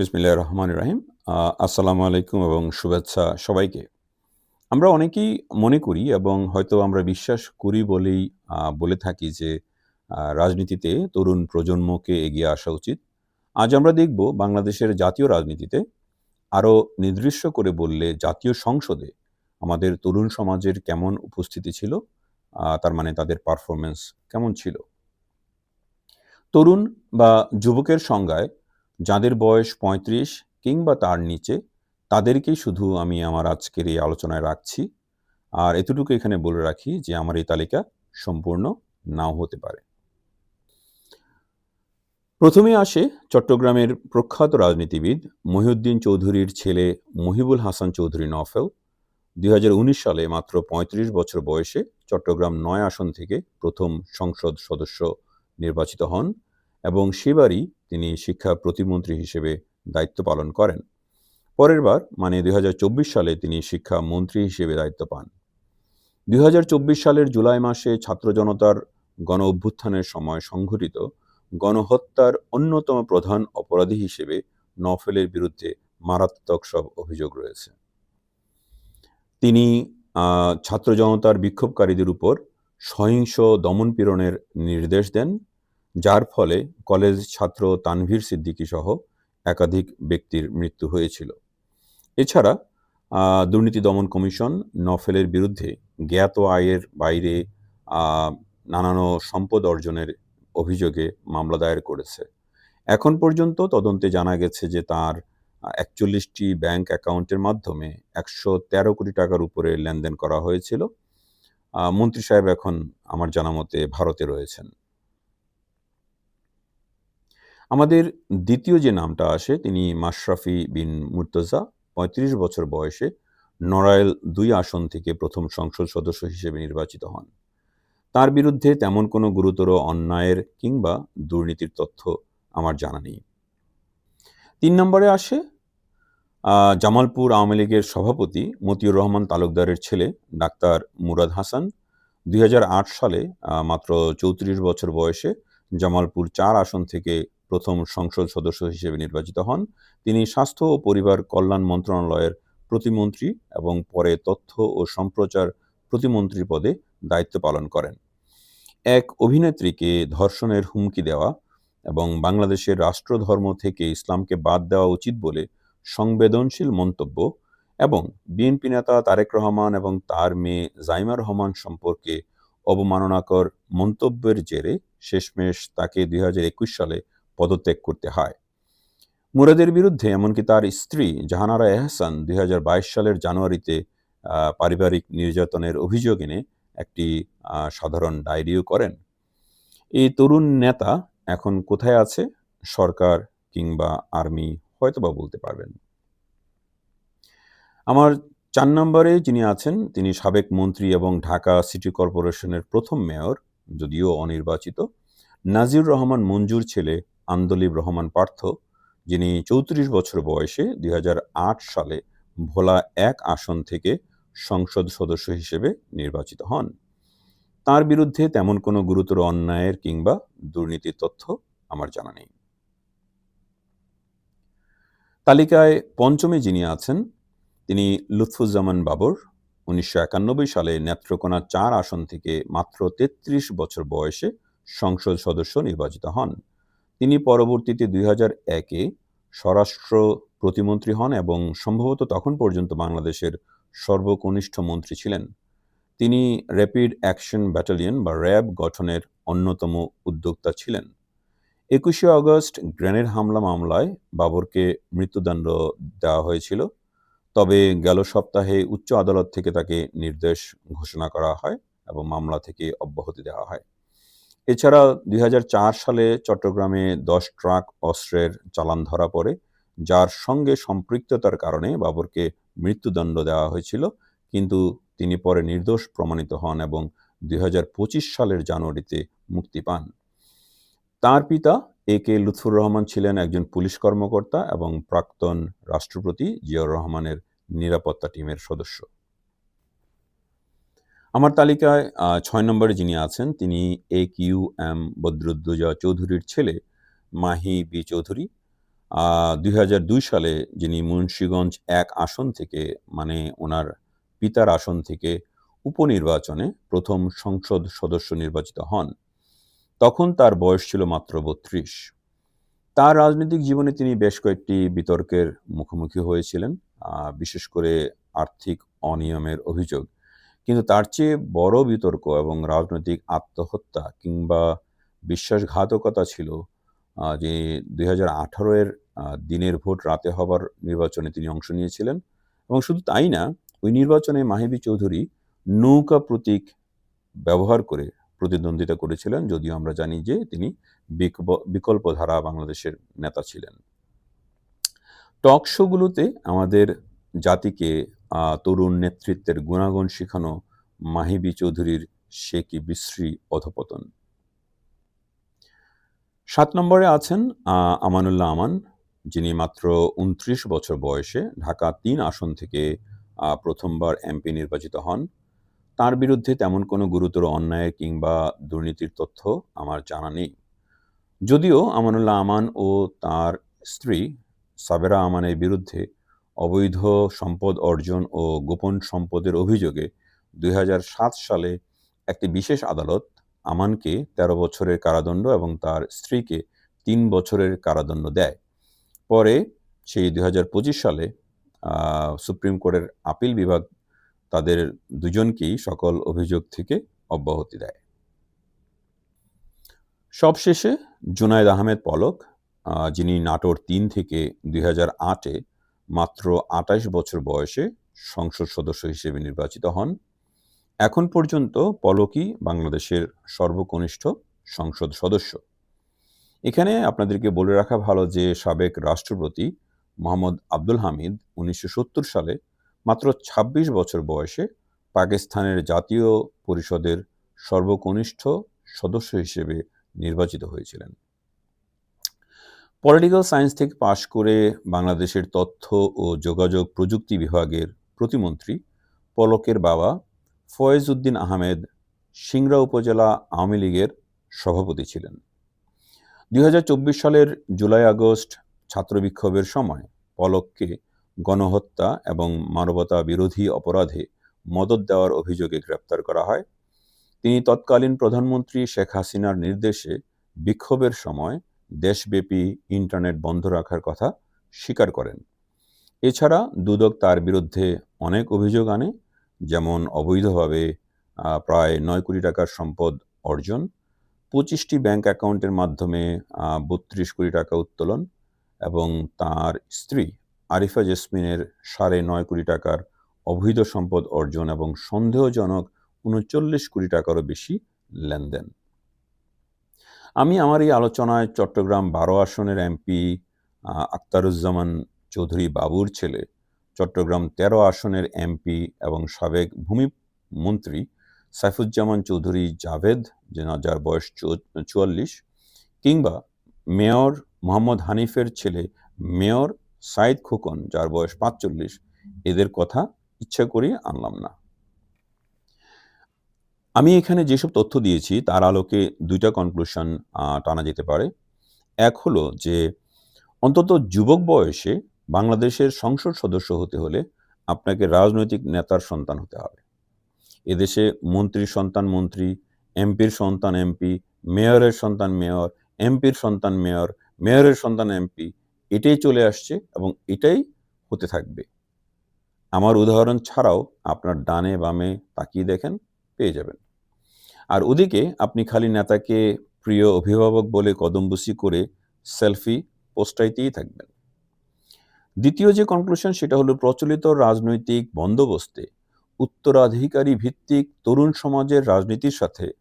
বিসমিল্লাহ রহমান রাহিম। আসসালামু আলাইকুম এবং শুভেচ্ছা সবাইকে। আমরা অনেকেই মনে করি এবং হয়তো আমরা বিশ্বাস করি বলেই বলে থাকি যে রাজনীতিতে তরুণ প্রজন্মকে এগিয়ে আসা উচিত। আজ আমরা দেখব বাংলাদেশের জাতীয় রাজনীতিতে আরও নির্দিষ্ট করে বললে জাতীয় সংসদে আমাদের তরুণ সমাজের কেমন উপস্থিতি ছিল তার মানে তাদের পারফরমেন্স কেমন ছিল। তরুণ বা যুবকের সংজ্ঞায় যাদের বয়স পঁয়ত্রিশ কিংবা তার নিচে, তাদেরকেই শুধু আমি আমার আজকের এই আলোচনায় রাখছি। আর এতটুকু এখানে বলে রাখি যে আমার এই তালিকা সম্পূর্ণ নাও হতে পারে। প্রথমে আসে চট্টগ্রামের প্রখ্যাত রাজনীতিবিদ মহিউদ্দিন চৌধুরীর ছেলে মহিবুল হাসান চৌধুরী নফেল। দুই হাজার উনিশ সালে মাত্র ৩৫ বছর বয়সে চট্টগ্রাম নয় আসন থেকে প্রথম সংসদ সদস্য নির্বাচিত হন। এবং সেবারই তিনি শিক্ষা প্রতিমন্ত্রী হিসেবে দায়িত্ব পালন করেন। পরের বার মানে দুই হাজার চব্বিশ সালে, তিনি শিক্ষা মন্ত্রী হিসেবে দায়িত্ব পান। দুই হাজার চব্বিশ সালের জুলাই মাসে ছাত্র জনতার গণ অভ্যুত্থানের সময় সংঘটিত গণহত্যার অন্যতম প্রধান অপরাধী হিসেবে নফেলের বিরুদ্ধে মারাত্মক সব অভিযোগ রয়েছে। তিনি ছাত্র জনতার বিক্ষোভকারীদের উপর সহিংস দমনপীড়নের নির্দেশ দেন। যার ফলে কলেজ ছাত্র তানভীর সিদ্দিকী সহ একাধিক ব্যক্তির মৃত্যু হয়েছিল। এছাড়া দুর্নীতি দমন কমিশন নফেলের বিরুদ্ধে জ্ঞাত আয়ের বাইরে নানান সম্পদ অর্জনের অভিযোগে মামলা দায়ের করেছে। এখন পর্যন্ত তদন্তে জানা গেছে যে তার একচল্লিশটি ব্যাংক অ্যাকাউন্টের মাধ্যমে একশো তেরো কোটি টাকার উপরে লেনদেন করা হয়েছিল। মন্ত্রী সাহেব এখন আমার জানা মতে ভারতে রয়েছেন। আমাদের দ্বিতীয় যে নামটা আসে, তিনি মাশরাফি বিন মুর্তজা, পঁয়ত্রিশ বছর বয়সে নড়াইল দুই আসন থেকে প্রথম সংসদ সদস্য হিসেবে নির্বাচিত হন। তার বিরুদ্ধে তেমন কোনো গুরুতর অন্যায়ের কিংবা দুর্নীতির তথ্য আমার জানা নেই। তিন নম্বরে আসে জামালপুর আওয়ামী লীগের সভাপতি মতিউর রহমান তালুকদারের ছেলে ডাক্তার মুরাদ হাসান। দুই হাজার আট সালে মাত্র চৌত্রিশ বছর বয়সে জামালপুর চার আসন থেকে প্রথম সংসদ সদস্য হিসেবে নির্বাচিত হন। তিনি স্বাস্থ্য ও পরিবার কল্যাণ মন্ত্রণালয়ের প্রতিমন্ত্রী এবং পরে তথ্য ও সম্প্রচার প্রতিমন্ত্রী পদে দায়িত্ব পালন করেন। এক অভিনেত্রীকে ধর্ষণের হুমকি দেওয়া এবং বাংলাদেশের রাষ্ট্রধর্ম থেকে ইসলামকে বাদ দেওয়া উচিত বলে সংবেদনশীল মন্তব্য এবং বিএনপি নেতা তারেক রহমান এবং তার মেয়ে জাইমা রহমান সম্পর্কে অবমাননাকর মন্তব্যের জেরে শেষমেশ তাকে দুই হাজার একুশ সালে পদত্যাগ করতে হয়। মুরাদের বিরুদ্ধে, এমনকি তার স্ত্রী জাহানারা এহসান দুই সালের জানুয়ারিতে পারিবারিক নির্যাতনের অভিযোগ এনে একটি সাধারণ ডায়েরিও করেন। এই তরুণ নেতা এখন কোথায় আছে? সরকার কিংবা আর্মি? হয়তোবা বলতে পারবেন। আমার চার নম্বরে যিনি আছেন, তিনি সাবেক মন্ত্রী এবং ঢাকা সিটি কর্পোরেশনের প্রথম মেয়র, যদিও অনির্বাচিত, নাজির রহমান মঞ্জুর ছেলে আন্দোলিব রহমান পার্থ, যিনি চৌত্রিশ বছর বয়সে দুই হাজার আট সালে ভোলা এক আসন থেকে সংসদ সদস্য হিসেবে নির্বাচিত হন। তার বিরুদ্ধে তেমন কোনো গুরুতর অন্যায়ের কিংবা দুর্নীতির তথ্য আমার জানা নেই। তালিকায় পঞ্চমে যিনি আছেন, তিনি লুৎফুজ্জামান বাবর, উনিশশো একানব্বই সালে নেত্রকোনা চার আসন থেকে মাত্র তেত্রিশ বছর বয়সে সংসদ সদস্য নির্বাচিত হন। তিনি পরবর্তীতে দুই হাজার একে স্বরাষ্ট্র প্রতিমন্ত্রী হন এবং সম্ভবত তখন পর্যন্ত বাংলাদেশের সর্বকনিষ্ঠ মন্ত্রী ছিলেন। তিনি র্যাপিড অ্যাকশন ব্যাটালিয়ন বা র্যাব গঠনের অন্যতম উদ্যোক্তা ছিলেন। একুশে আগস্ট গ্রেনেড হামলা মামলায় বাবরকে মৃত্যুদণ্ড দেওয়া হয়েছিল। তবে গেল সপ্তাহে উচ্চ আদালত থেকে তাকে নির্দেশ ঘোষণা করা হয় এবং মামলা থেকে অব্যাহতি দেওয়া হয়। এছাড়া দুই হাজার চার সালে চট্টগ্রামে দশ ট্রাক অস্ত্রের চালান ধরা পড়ে, যার সঙ্গে সম্পৃক্ততার কারণে বাবরকে মৃত্যুদণ্ড দেওয়া হয়েছিল। কিন্তু তিনি পরে নির্দোষ প্রমাণিত হন এবং দুই হাজার পঁচিশ সালের জানুয়ারিতে মুক্তি পান। তার পিতা এ কে লুৎফুর রহমান ছিলেন একজন পুলিশ কর্মকর্তা এবং প্রাক্তন রাষ্ট্রপতি জিয়াউর রহমানের নিরাপত্তা টিমের সদস্য। আমার তালিকায় ছয় নম্বরে যিনি আছেন, তিনি এ কিউ এম বদরুদ্দোজা চৌধুরীর ছেলে, মাহি বি চৌধুরী। দুই হাজার দুই সালে যিনি মুন্সীগঞ্জ এক আসন থেকে মানে ওনার পিতার আসন থেকে উপনির্বাচনে প্রথম সংসদ সদস্য নির্বাচিত হন, তখন তার বয়স ছিল মাত্র বত্রিশ। তার রাজনৈতিক জীবনে তিনি বেশ কয়েকটি বিতর্কের মুখোমুখি হয়েছিলেন বিশেষ করে আর্থিক অনিয়মের অভিযোগ। কিন্তু তার চেয়ে বড় বিতর্ক এবং রাজনৈতিক আত্মহত্যা কিংবা বিশ্বাসঘাতকতা ছিল যে দুই হাজার এর দিনের ভোট রাতে হবার নির্বাচনে তিনি অংশ নিয়েছিলেন। এবং শুধু তাই না, ওই নির্বাচনে মাহিবি চৌধুরী নৌকা প্রতীক ব্যবহার করে প্রতিদ্বন্দ্বিতা করেছিলেন, যদিও আমরা জানি যে তিনি বিকল্প ধারা বাংলাদেশের নেতা ছিলেন। টক শোগুলোতে আমাদের জাতিকে তরুণ নেতৃত্বের গুণাগুণ শেখানো মাহিবি চৌধুরীর সে কি বিশ্রী অধপতন? সাত নম্বরে আছেন আমানুল্লাহ আমান, যিনি মাত্র উনত্রিশ বছর বয়সে ঢাকা তিন আসন থেকে প্রথমবার এমপি নির্বাচিত হন। তার বিরুদ্ধে তেমন কোনো গুরুতর অন্যায় কিংবা দুর্নীতির তথ্য আমার জানা নেই। যদিও আমানুল্লাহ আমান ও তার স্ত্রী সাবেরা আমানের বিরুদ্ধে অবৈধ সম্পদ অর্জন ও গোপন সম্পদের অভিযোগে দুই হাজার সাত সালে একটি বিশেষ আদালত আমানকে ১৩ বছরের কারাদণ্ড এবং তার স্ত্রীকে তিন বছরের কারাদণ্ড দেয়। পরে সেই দু হাজার পঁচিশ সালে সুপ্রিম কোর্টের আপিল বিভাগ তাদের দুজনকেই সকল অভিযোগ থেকে অব্যাহতি দেয়। সবশেষে জুনায়দ আহমেদ পলক যিনি নাটোর তিন থেকে দুই আটে মাত্র আটাইশ বছর বয়সে সংসদ সদস্য হিসেবে নির্বাচিত হন। এখন পর্যন্ত পলকি বাংলাদেশের সর্বকনিষ্ঠ সংসদ সদস্য। এখানে আপনাদেরকে বলে রাখা ভালো যে, সাবেক রাষ্ট্রপতি মোহাম্মদ আব্দুল হামিদ উনিশশো সত্তর সালে মাত্র ২৬ বছর বয়সে পাকিস্তানের জাতীয় পরিষদের সর্বকনিষ্ঠ সদস্য হিসেবে নির্বাচিত হয়েছিলেন। পলিটিক্যাল সায়েন্স থেকে পাশ করে বাংলাদেশের তথ্য ও যোগাযোগ প্রযুক্তি বিভাগের প্রতিমন্ত্রী, পলকের বাবা ফয়েজ উদ্দিন আহমেদ সিংড়া উপজেলা আওয়ামী লীগের সভাপতি ছিলেন। দুই হাজার চব্বিশ সালের জুলাই আগস্ট ছাত্র বিক্ষোভের সময় পলককে গণহত্যা এবং মানবতা বিরোধী অপরাধে মদত দেওয়ার অভিযোগে গ্রেপ্তার করা হয়। তিনি তৎকালীন প্রধানমন্ত্রী শেখ হাসিনার নির্দেশে বিক্ষোভের সময় দেশব্যাপী ইন্টারনেট বন্ধ রাখার কথা স্বীকার করেন। এছাড়া দুদক তার বিরুদ্ধে অনেক অভিযোগ আনে, যেমন অবৈধভাবে প্রায় নয় কোটি টাকার সম্পদ অর্জন, পঁচিশটি ব্যাংক অ্যাকাউন্টের মাধ্যমে বত্রিশ কোটি টাকা উত্তোলন এবং তার স্ত্রী আরিফা জেসমিনের সাড়ে নয় কোটি টাকার অবৈধ সম্পদ অর্জন এবং সন্দেহজনক উনচল্লিশ কোটি টাকারও বেশি লেনদেন। আমি আমার এই আলোচনায় চট্টগ্রাম বারো আসনের এমপি আক্তারুজ্জামান চৌধুরী বাবুর ছেলে, চট্টগ্রাম ১৩ আসনের এমপি এবং সাবেক ভূমি মন্ত্রী সাইফুজ্জামান চৌধুরী জাভেদ যার বয়স চুয়াল্লিশ, কিংবা মেয়র মোহাম্মদ হানিফের ছেলে মেয়র সাইদ খোকন, যার বয়স পাঁচচল্লিশ, এদের কথা ইচ্ছা করি আনলাম না। আমি এখানে যেসব তথ্য দিয়েছি, তার আলোকে দুইটা কনক্লুশন টানা যেতে পারে। এক হলো যে, অন্তত যুবক বয়সে বাংলাদেশের সংসদ সদস্য হতে হলে আপনাকে রাজনৈতিক নেতার সন্তান হতে হবে। এদেশে মন্ত্রীর সন্তান মন্ত্রী, এমপির সন্তান এমপি, মেয়রের সন্তান মেয়র, এমপির সন্তান মেয়র, মেয়রের সন্তান এমপি, এটাই চলে আসছে এবং এটাই হতে থাকবে। আমার উদাহরণ ছাড়াও আপনার ডানে বামে তাকিয়ে দেখেন, পেয়ে যাবেন। আর ওদিকে আপনি খালি নেতাকে প্রিয় অভিভাবক বলে কদমবুসি করে সেলফি পোস্টাইতেই থাকবেন। দ্বিতীয় যে কনক্লুশন সেটা হলো প্রচলিত রাজনৈতিক বন্দোবস্তে উত্তরাধিকারী ভিত্তিক তরুণ সমাজের রাজনীতির সাথে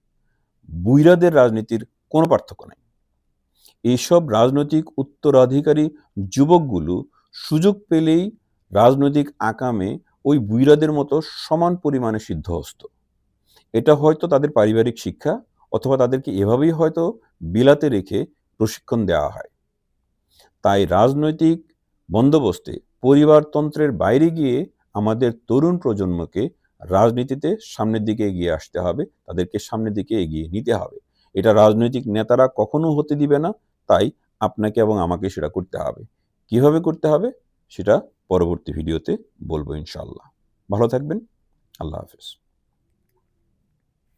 বুইরাদের রাজনীতির কোনো পার্থক্য নেই। এইসব রাজনৈতিক উত্তরাধিকারী যুবকগুলো সুযোগ পেলেই রাজনৈতিক আকামে ওই বুইরাদের মতো সমান পরিমাণে সিদ্ধ সিদ্ধহস্ত। এটা হয়তো তাদের পারিবারিক শিক্ষা অথবা তাদেরকে এভাবেই হয়তো বিলাতে রেখে প্রশিক্ষণ দেওয়া হয়। তাই রাজনৈতিক বন্দোবস্তে পরিবারতন্ত্রের বাইরে গিয়ে আমাদের তরুণ প্রজন্মকে রাজনীতিতে সামনের দিকে এগিয়ে আসতে হবে, তাদেরকে সামনের দিকে এগিয়ে নিতে হবে। এটা রাজনৈতিক নেতারা কখনো হতে দিবে না, তাই আপনাকে এবং আমাকে সেটা করতে হবে। কীভাবে করতে হবে সেটা পরবর্তী ভিডিওতে বলব ইনশাআল্লাহ। ভালো থাকবেন, আল্লাহ হাফেজ।